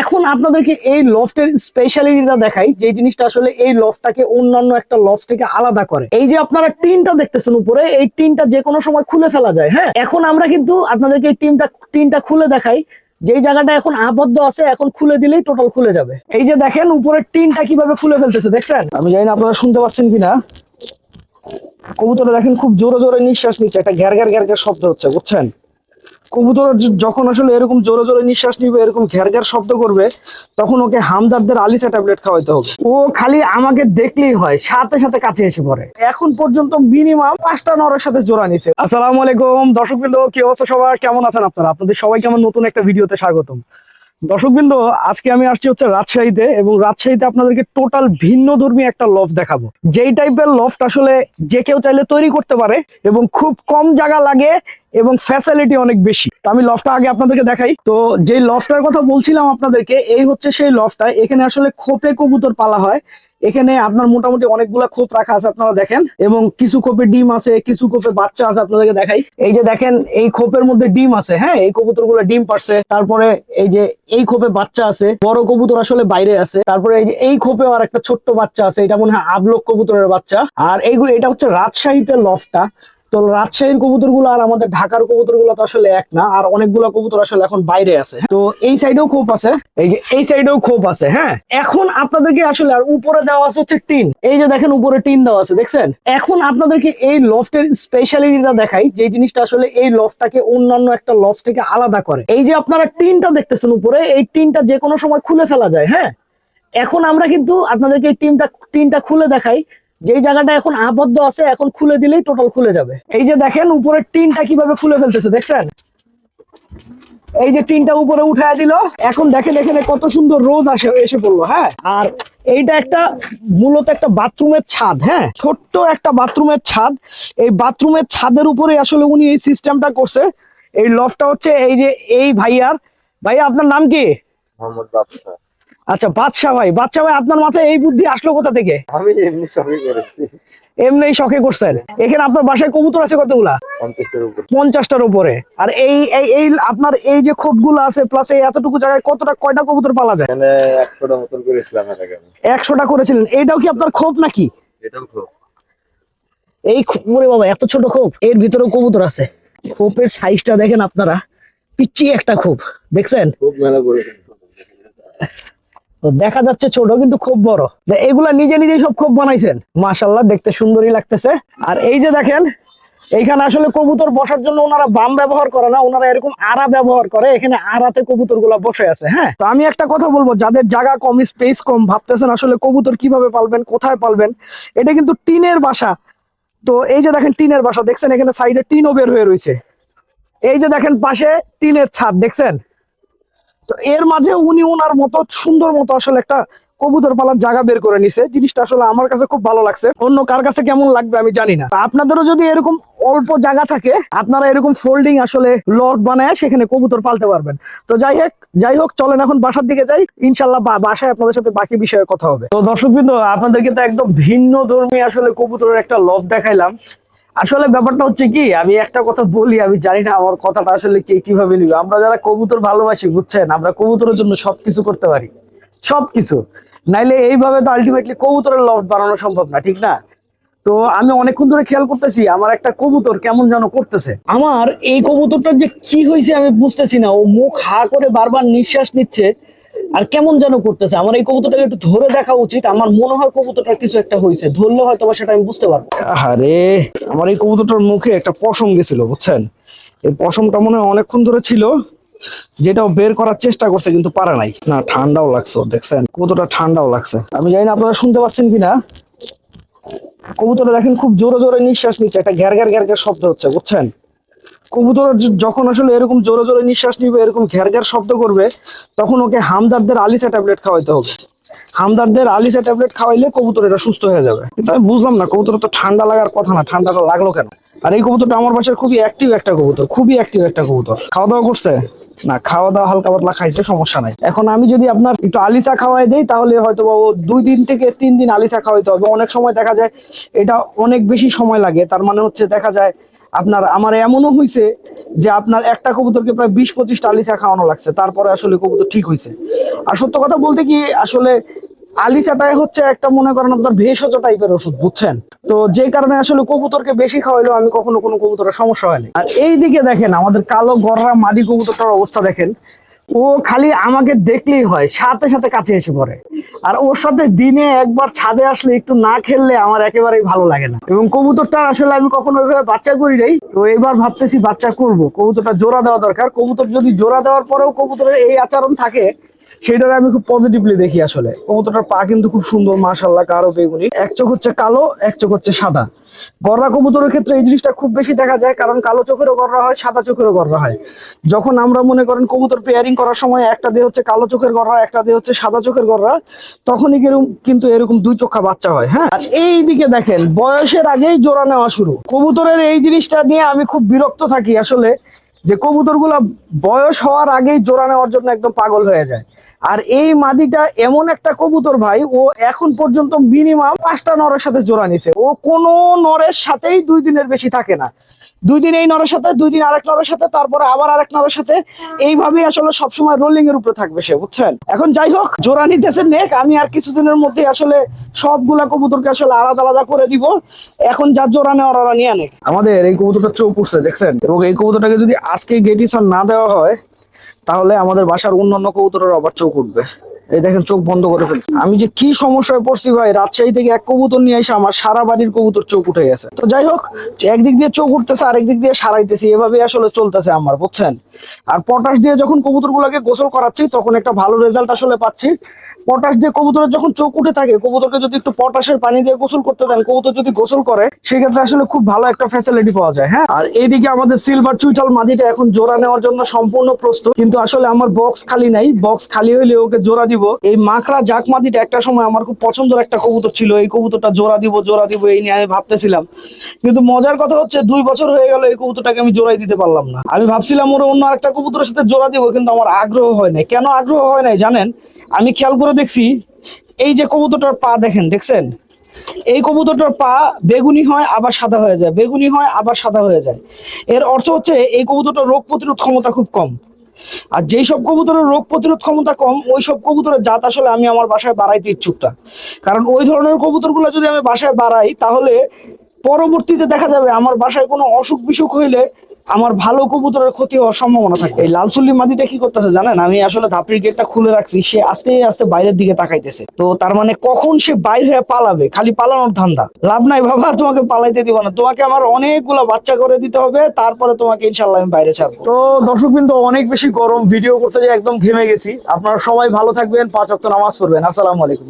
এখন আপনাদেরকে এই লফটের স্পেশালিটিটা দেখাই যে জিনিসটা আসলে এই লফটাকে অন্যান্য একটা লফ থেকে আলাদা করে। এই যে আপনারা টিনটা দেখতেছেন উপরে, এই টিনটা যে কোনো সময় খুলে ফেলা যায় হ্যাঁ? এখন আমরা কিন্তু আপনাদেরকে এই টিনটা টিনটা খুলে দেখাই, যেই জায়গাটা এখন আবদ্ধ আছে, এখন খুলে দিলেই টোটাল খুলে যাবে। এই যে দেখেন, উপরের টিনটা কীভাবে খুলে ফেলতেছে, দেখছেন? আমি জানি আপনারা শুনতে পাচ্ছেন কিনা। কবুতরে দেখেন খুব জোরে জোরে নিঃশ্বাস নিচ্ছে, একটা গ্যার গ্যার গ্যার শব্দ হচ্ছে, বুঝছেন? কবুতর যখন আসলে এরকম জোরে জোরে নিঃশ্বাস নিবে, এরকম ঘ্যার ঘ্যার শব্দ করবে, তখন ওকে হামদারদের আলিসা ট্যাবলেট খাওয়াইতে হবে। ও খালি আমাকে দেখলেই হয়, সাথে সাথে কাছে এসে পড়ে। এখন পর্যন্ত মিনিমাম পাঁচটা নরের সাথে জোড়া নিছে। আসসালামু আলাইকুম, দর্শকবৃন্দ, কি অবস্থা সবার? কেমন আছেন আপনারা? আপনাদের সবাইকে আমার নতুন একটা ভিডিওতে স্বাগতম। দর্শকবৃন্দ, আজকে আমি আসছি হচ্ছে রাজশাহীতে এবং রাজশাহীতে আপনাদেরকে টোটাল ভিন্ন ধর্মী একটা লফট দেখাবো। যেই টাইপের লফট আসলে যে কেউ চাইলে তৈরি করতে পারে এবং খুব কম জায়গা লাগে এবং ফ্যাসিলিটি অনেক বেশি। তো আমি লফটটা আগে আপনাদেরকে দেখাই। তো যে লফটার কথা বলছিলাম আপনাদেরকে, এই হচ্ছে সেই লফটা এখানে আসলে খোপে কবুতর পালা হয়। এখানে আপনার মোটামুটি অনেকগুলা খোপ রাখা আছে আপনারা দেখেন। এবং কিছু খোপে ডিম আছে, কিছু খোপে বাচ্চা আছে আপনাদেরকে দেখাই। এই যে দেখেন, এই খোপের মধ্যে ডিম আছে হ্যাঁ? এই কবুতর ডিম পারছে তারপরে এই যে এই খোপে বাচ্চা আছে, বড় কবুতর আসলে বাইরে আছে। তারপরে এই যে এই খোপেও আর একটা ছোট্ট বাচ্চা আছে। এটা মনে হয় আবলক কবুতরের বাচ্চা। আর এইগুলো, এটা হচ্ছে রাজশাহীতে লফটা তো রাজশাহীর কবুতরগুলো আর আমাদের ঢাকার কবুতরগুলো তো আসলে এক না, আর অনেকগুলো কবুতর আসলে এখন বাইরে আছে। তো এই সাইডেও খোপ আছে, এই যে এই সাইডেও খোপ আছে হ্যাঁ? এখন আপনাদেরকে আসলে আর উপরে দেওয়া আছে হচ্ছে টিন। এই যে দেখেন উপরে টিন দেওয়া আছে, দেখছেন? এখন আপনাদেরকে এই লফটের স্পেশালিটিটা দেখাই, যে জিনিসটা আসলে এই লফটাকে অন্যান্য একটা লফ থেকে আলাদা করে। এই যে আপনারা টিনটা দেখতেছেন উপরে, এই টিনটা যে কোনো সময় খুলে ফেলা যায় হ্যাঁ? এখন আমরা কিন্তু আপনাদেরকে এই টিমটা টিনটা খুলে দেখাই যেই জায়গাটা এখন আবদ্ধ আছে, এখন খুলে দিলেই টোটাল খুলে যাবে। এই যে দেখেন, উপরের টিনটা কীভাবে খুলে ফেলতেছে, দেখছেন? এই যে টিনটা উপরে উঠায় দিল, এখন দেখেন এখানে কত সুন্দর রোদ আসে, এসে পড়ল হ্যাঁ? আর এইটা একটা মূলত একটা বাথরুমের ছাদ হ্যাঁ? ছোট্ট একটা বাথরুমের ছাদ। এই বাথরুমের ছাদের উপরে আসলে উনি এই সিস্টেমটা করছে। এই লফটা হচ্ছে এই যে এই ভাইয়ার। ভাইয়া, আপনার নাম কি? মোহাম্মদ আচ্ছা বাদশাহ ভাই বাদশাহ ভাই আপনার মাথায় এই বুদ্ধি আসলো কোথা থেকে? আমি এমনি সবই করেছি। এমনি শখে করছেন? এখানে আপনার বাসায় কবুতর আছে কতগুলা? পঞ্চাশটার উপরে। আর এই এই এই আপনার এই যে খোপগুলো আছে প্লাস এই এতটুকু জায়গায় কতটা কয়টা কবুতর পালা যায়? একশোটা মতন করেছিলাম একশোটা করেছিলেন। এইটাও কি আপনার খোপ নাকি? এটাও খুব এই খোপ- ওরে বাবা এত ছোট খোপ। এর ভিতরেও কবুতর আছে। খোপের সাইজটা দেখেন আপনারা। পিচ্ছি একটা খোপ। দেখছেন? খুব মেলা করেছি। তো দেখা যাচ্ছে ছোট, কিন্তু খুব বড়। যে এগুলা নিজে নিজেই সব খুব বানাইছেন। মাশাল্লাহ দেখতে সুন্দরই লাগতেছে। আর এই যে দেখেন, এইখানে আসলে কবুতর বসার জন্য ওনারা বাম ব্যবহার করে না, ওনারা এরকম আড়া ব্যবহার করে। এখানে আড়াতে কবুতরগুলা বসে আছে হ্যাঁ? তো আমি একটা কথা বলব, যাদের জায়গা কম স্পেস কম, ভাবতেছেন আসলে কবুতর কীভাবে পালবেন, কোথায় পালবেন, এটা কিন্তু টিনের বাসা। তো এই যে দেখেন টিনের বাসা, দেখছেন এখানে সাইডে টিনও বের হয়ে রয়েছে। এই যে দেখেন পাশে টিনের ছাদ, দেখছেন? তো এর মাঝে উনি ওনার মতো সুন্দর মতো আসলে একটা কবুতর পালার জায়গা বের করে নিছে। জিনিসটা আসলে আমার কাছে খুব ভালো লাগছে। অন্য কার কাছে কেমন লাগবে আমি জানি না। আপনাদেরও যদি এরকম অল্প জায়গা থাকে, আপনারা এরকম ফোল্ডিং আসলে লট বানায় সেখানে কবুতর পালতে পারবেন। তো যাই হোক যাই হোক, চলেন এখন বাসার দিকে যাই। ইনশাল্লাহ বাসায় আপনাদের সাথে বাকি বিষয়ে কথা হবে। তো দর্শকবৃন্দ, আপনাদেরকে তো একদম ভিন্ন ধর্মী আসলে কবুতরের একটা লভ দেখাইলাম। আসলে ব্যাপারটা হচ্ছে কি, আমি একটা কথা বলি, আমি জানি না আমার কথাটা আসলে কে কীভাবে নিবে। আমরা যারা কবুতর ভালোবাসি, বুঝছেন, আমরা কবুতরের জন্য সবকিছু করতে পারি। সবকিছু। নাইলে এইভাবে তো আলটিমেটলি কবুতরের লফট বানানো সম্ভব না, ঠিক না? তো আমি অনেকক্ষণ ধরে খেয়াল করতেছি, আমার একটা কবুতর কেমন যেন করতেছে। আমার এই কবুতরটা যে কি হয়েছে আমি বুঝতেছি না। ও মুখ হা করে বারবার নিঃশ্বাস নিচ্ছে আর কেমন যেন করতেছে। আমার এই কবুতরটাকে একটু ধরে দেখা উচিত। আমার মনে হয় কবুতরটা কিছু একটা হয়েছে। ধরলে হয়তো সেটা আমি বুঝতে পারব। আরে আমার এই কবুতরটার মুখে একটা পশম গেছিল, বুঝছেন? এই পশমটা মনে হয় অনেকক্ষণ ধরে ছিল, যেটাও বের করার চেষ্টা করছে, কিন্তু পারে নাই। না, ঠান্ডাও লাগছে, দেখছেন? কতটা ঠান্ডাও লাগছে। আমি জানি না আপনারা শুনতে পাচ্ছেন কিনা। কবুতরে দেখেন খুব জোরে জোরে নিঃশ্বাস নিচ্ছে, একটা ঘ্যার ঘ্যার ঘ্যার শব্দ হচ্ছে, বুঝছেন? কবুতর যখন আসলে এরকম জোরে জোরে নিঃশ্বাস নিবে, এরকম ঘ্যার ঘ্যার শব্দ করবে, তখন ওকে হামদারদের আলিসা ট্যাবলেট খাওয়াইতে হবে। হামদারদের আলিসা ট্যাবলেট খাওয়াইলে কবুতর এটা সুস্থ হয়ে যাবে। কিন্তু আমি বুঝলাম না, কবুতর তো ঠান্ডা লাগার কথা না, ঠান্ডাটা লাগল কেন? আর এই কবুতরটা আমার বাসার খুবই অ্যাক্টিভ একটা কবুতর, খুবই অ্যাক্টিভ একটা কবুতর। খাওয়া দাওয়া করছে? না খাওয়া দাওয়া হালকা পাতলা খাইছে, সমস্যা নাই। এখন আমি যদি আপনার একটু আলিসা খাওয়াই দেই, তাহলে হয়তো বা ও দুই দিন থেকে তিন দিন আলিসা খাওয়াইতে হবে। অনেক সময় দেখা যায় এটা অনেক বেশি সময় লাগে, তার মানে হচ্ছে দেখা যায় আপনার আমার এমনও হয়েছে যে আপনার একটা কবুতরকে প্রায় বিশ পঁচিশটা আলিসা খাওয়ানো লাগছে। তারপরে আসলে কবুতর ঠিক হয়েছে আর সত্য কথা বলতে কি, আসলে আলিসাটাই হচ্ছে একটা মনে করেন আপনার ভেষজ টাইপের ওষুধ, বুঝছেন? তো যে কারণে আসলে কবুতরকে বেশি খাওয়াইলেও আমি কখনো কোনো কবুতরের সমস্যা হয়নি। আর এই দিকে দেখেন, আমাদের কালো গররা মাদি কবুতরটার অবস্থা দেখেন। ও খালি আমাকে দেখলেই হয়, সাথে সাথে কাছে এসে পড়ে। আর ওর সাথে দিনে একবার ছাদে আসলে একটু না খেললে আমার একেবারেই ভালো লাগে না। এবং কবুতরটা আসলে আমি কখনো ওইভাবে বাচ্চা করি নাই, তো এবার ভাবতেছি বাচ্চা করব। কবুতরটা জোড়া দেওয়া দরকার। কবুতর যদি জোড়া দেওয়ার পরেও কবুতরের এই আচরণ থাকে সেটার আমি খুব পজিটিভলি দেখি আসলে। কবুতরটার পা কিন্তু খুব সুন্দর মাশাল্লাহ কারও বেগুনি। এক চোখ হচ্ছে কালো, এক চোখ হচ্ছে সাদা। গররা কবুতরের ক্ষেত্রে এই জিনিসটা খুব বেশি দেখা যায়, কারণ কালো চোখেরও গররা হয়, সাদা চোখেরও গররা হয়। যখন আমরা মনে করেন কবুতর পেয়ারিং করার সময় একটা দিয়ে হচ্ছে কালো চোখের গররা, একটা দিয়ে হচ্ছে সাদা চোখের গররা, তখনই কিন্তু এরকম দুই চোখা বাচ্চা হয় হ্যাঁ? আর এই দিকে দেখেন, বয়সের আগেই জোড়া নেওয়া শুরু। কবুতরের এই জিনিসটা নিয়ে আমি খুব বিরক্ত থাকি আসলে। যে কবুতরগুলা বয়স হওয়ার আগেই জোড়া নেওয়ার জন্য একদম পাগল হয়ে যায়। আর এই মাদিটা এমন একটা কবুতর ভাই, ও এখন পর্যন্ত মিনিমাম পাঁচটা নরের সাথে জোড়া নিছে। ও কোনো নরের সাথেই দুই দিনের বেশি থাকে না। দুই দিন এই নরের সাথে, দুই দিন আরেক নরের সাথে, তারপরে আবার আরেক নরের সাথে। এইভাবেই আসলে সবসময় রোলিং এর উপরে থাকবে সে, বুঝছেন? এখন যাই হোক, জোড়া নিতেছে নেক। আমি আর কিছুদিনের মধ্যে আসলে সবগুলা কবুতরকে আসলে আলাদা আলাদা করে দিব। এখন যা জোড়া নেওয়ার নিয়ে নেক আমাদের এই কবুতরটা চোখ উঠছে, দেখছেন? এবং এই কবুতরটাকে যদি আজকে গেটিসন না দেওয়া হয় তাহলে আমাদের বাসার অন্যান্য কবুতরের অবার চোখ উঠবে। এই দেখেন, চোখ বন্ধ করে ফেলছে। আমি যে কি সমস্যায় পড়ছি ভাই, রাজশাহী থেকে এক কবুতর নিয়ে এসে আমার সারা বাড়ির কবুতর চোখ উঠে গেছে। তো যাই হোক, একদিক দিয়ে চোখ উঠতেছে, আরেক দিক দিয়ে সারাইতেছি এভাবে আসলে চলতেছে আমার, বুঝছেন? আর পটাশ দিয়ে যখন কবুতরগুলোকে গোসল করাচ্ছি, তখন একটা ভালো রেজাল্ট আসলে পাচ্ছি। পটাশ দিয়ে কবুতরের যখন চোখ উঠে থাকে, কবুতরকে যদি একটু পটাশের পানি দিয়ে গোসল করতে দেন, কবুতর যদি গোসল করে, সেক্ষেত্রে আসলে খুব ভালো একটা ফ্যাসিলিটি পাওয়া যায় হ্যাঁ? আর এইদিকে আমাদের সিলভার চুইটাল মাদিটা এখন জোড়া নেওয়ার জন্য সম্পূর্ণ প্রস্তুত। কিন্তু আসলে আমার বক্স খালি নাই বক্স খালি হইলে ওকে জোড়া দিব। এই মাখরা জাক মাদিটা একটা সময় আমার খুব পছন্দের একটা কবুতর ছিল। এই কবুতরটা জোড়া দিব জোড়া দিব, এই নিয়ে আমি ভাবতেছিলাম। কিন্তু মজার কথা হচ্ছে, দুই বছর হয়ে গেল এই কবুতরটাকে আমি জোড়াই দিতে পারলাম না। আমি ভাবছিলাম ওরা অন্য আরেকটা কবুতরের সাথে জোড়া দিব, কিন্তু আমার আগ্রহ হয় নাই। কেন আগ্রহ হয় নাই জানেন? আমি খেয়াল করে দেখছি, এই যে কবুতরটার পা দেখেন, দেখছেন? এই কবুতরটার পা বেগুনি হয়, আবার সাদা হয়ে যায়। বেগুনি হয়, আবার সাদা হয়ে যায়। এর অর্থ হচ্ছে, এই কবুতরটার রোগ প্রতিরোধ ক্ষমতা খুব কম। আর যেই সব কবুতরের রোগ প্রতিরোধ ক্ষমতা কম, ওই সব কবুতরের জাত আসলে আমি আমার বাসায় বাড়াইতে ইচ্ছুকটা। কারণ ওই ধরনের কবুতরগুলো যদি আমি বাসায় বাড়াই, তাহলে পরবর্তীতে দেখা যাবে আমার বাসায় কোনো অসুখ বিসুখ হইলে আমার ভালো কবুতরের ক্ষতি হওয়ার সম্ভাবনা থাকে। এই লালচুল্লি মাদিটা কি করতেছে জানেন? আমি আসলে ধাপড়ির গেটটা খুলে রাখছি, সে আস্তে আস্তে বাইরের দিকে তাকাইতেছে। তো তার মানে কখন সে বাইরে হয়ে পালাবে? খালি পালানোর ধান্দা। লাভ নাই বাবা, তোমাকে পালাইতে দিব না। তোমাকে আমার অনেকগুলো বাচ্চা করে দিতে হবে, তারপরে তোমাকে ইনশাল্লাহ আমি বাইরে ছাড়বো। তো দর্শক বিন্দু অনেক বেশি গরম ভিডিও করতে যে একদম ঘেমে গেছি। আপনারা সবাই ভালো থাকবেন, পাঁচ অক্ট নামাজ পড়বেন। আসসালামু আলাইকুম।